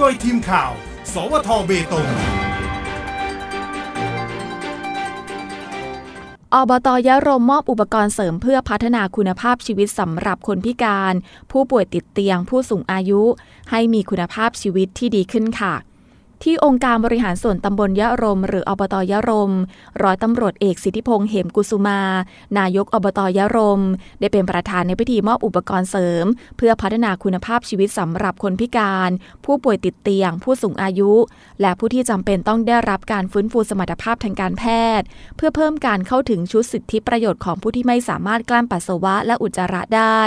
โดยทีมข่าว สวทเบตง อบตยะรมมอบอุปกรณ์เสริมเพื่อพัฒนาคุณภาพชีวิตสำหรับคนพิการ ผู้ป่วยติดเตียงผู้สูงอายุ ให้มีคุณภาพชีวิตที่ดีขึ้นค่ะ ที่องค์การบริหารส่วนตำบลยะรม หรืออบตยะรม ร้อยตำรวจเอกสิทธิพงษ์เหมกุสุมา นายกอบตยะรม ได้เป็นประธานในพิธีมอบอุปกรณ์เสริม เพื่อพัฒนาคุณภาพชีวิตสำหรับคนพิการ ผู้ป่วยติดเตียง ผู้สูงอายุ และผู้ที่จำเป็นต้องได้รับการฟื้นฟูสมรรถภาพทางการแพทย์ เพื่อเพิ่มการเข้าถึงชุดสิทธิประโยชน์ของผู้ที่ไม่สามารถกลั้นปัสสาวะและอุจจาระได้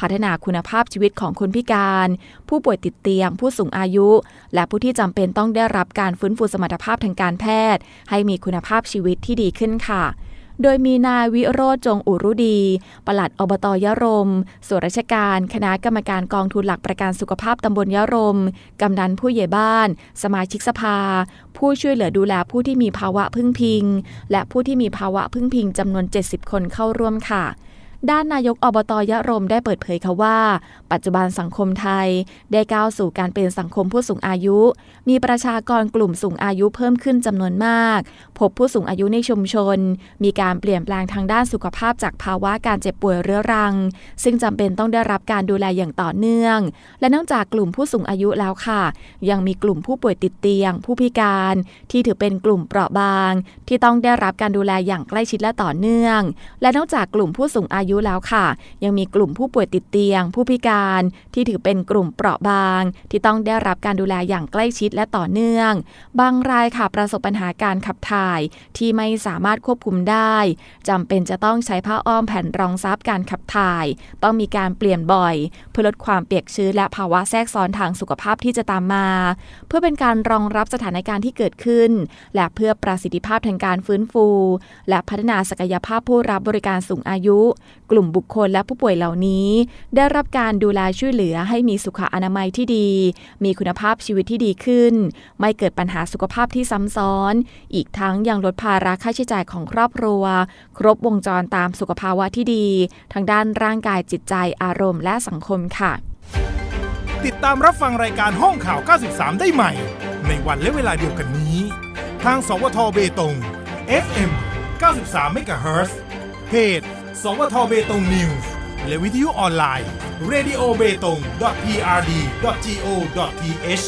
พัฒนาคุณภาพชีวิตของคนพิการ ผู้ป่วยติดเตียง ผู้สูงอายุ และผู้ที่จำเป็นต้องได้รับการฟื้นฟูสมรรถภาพทางการแพทย์ ให้มีคุณภาพชีวิตที่ดีขึ้นค่ะ โดยมีนายวิโรจน์จงอุรุดี ปลัดอบตยะรม ส่วนราชการ คณะกรรมการกองทุนหลักประกันสุขภาพตำบลยะรม กำนันผู้ใหญ่บ้าน สมาชิกสภา ผู้ช่วยเหลือดูแลผู้ที่มีภาวะพึ่งพิง และผู้ที่มีภาวะพึ่งพิงจำนวน 70 คนเข้าร่วมค่ะ ด้านนายกอบตยะรมได้เปิดเผยค่ะว่า ปัจจุบันสังคมไทยได้ก้าวสู่การเป็นสังคมผู้สูงอายุ มีประชากรกลุ่มสูงอายุเพิ่มขึ้นจำนวนมาก พบผู้สูงอายุในชุมชน มีการเปลี่ยนแปลงทางด้านสุขภาพจากภาวะการเจ็บป่วยเรื้อรัง ซึ่งจำเป็นต้องได้รับการดูแลอย่างต่อเนื่อง และนอกจากกลุ่มผู้สูงอายุแล้วค่ะ ยังมีกลุ่มผู้ป่วยติดเตียง ผู้พิการ ที่ถือเป็นกลุ่มเปราะบาง ที่ต้องได้รับการดูแลอย่างใกล้ชิดและต่อเนื่อง และนอกจากกลุ่มผู้สูงอายุแล้วค่ะ ยังมีกลุ่มผู้ป่วยติดเตียง ผู้พิการที่ถือเป็นกลุ่มเปราะบาง ที่ต้องได้รับการดูแลอย่างใกล้ชิดและต่อเนื่อง บางรายค่ะประสบปัญหาการขับถ่ายที่ไม่สามารถควบคุมได้จำเป็นจะต้องใช้ผ้าอ้อมแผ่นรองซับการขับถ่าย ต้องมีการเปลี่ยนบ่อย เพื่อลดความเปียกชื้นและภาวะแทรกซ้อนทางสุขภาพที่จะตามมา เพื่อเป็นการรองรับสถานการณ์ที่เกิดขึ้น และเพื่อประสิทธิภาพทางการฟื้นฟู และพัฒนาศักยภาพผู้รับบริการสูงอายุกลุ่มบุคคลและผู้ป่วยเหล่านี้ ได้รับการดูแลช่วยเหลือให้มีสุขอนามัยที่ดี มีคุณภาพชีวิตที่ดีขึ้น ไม่เกิดปัญหาสุขภาพที่ซ้ำซ้อน อีกทั้งยังลดภาระค่าใช้จ่ายของครอบครัว ครบวงจรตามสุขภาวะที่ดีทั้งด้านร่างกายจิตใจอารมณ์และสังคมค่ะ ติดตามรับฟังรายการห้องข่าว 93 ได้ใหม่ ในวันและเวลาเดียวกันนี้ ทางสวทเบตง FM 93เมกะเฮิรตซ์เพจ สวทเบตงนิวส์และวิทยุออนไลน์ radio b e t o n g prd go th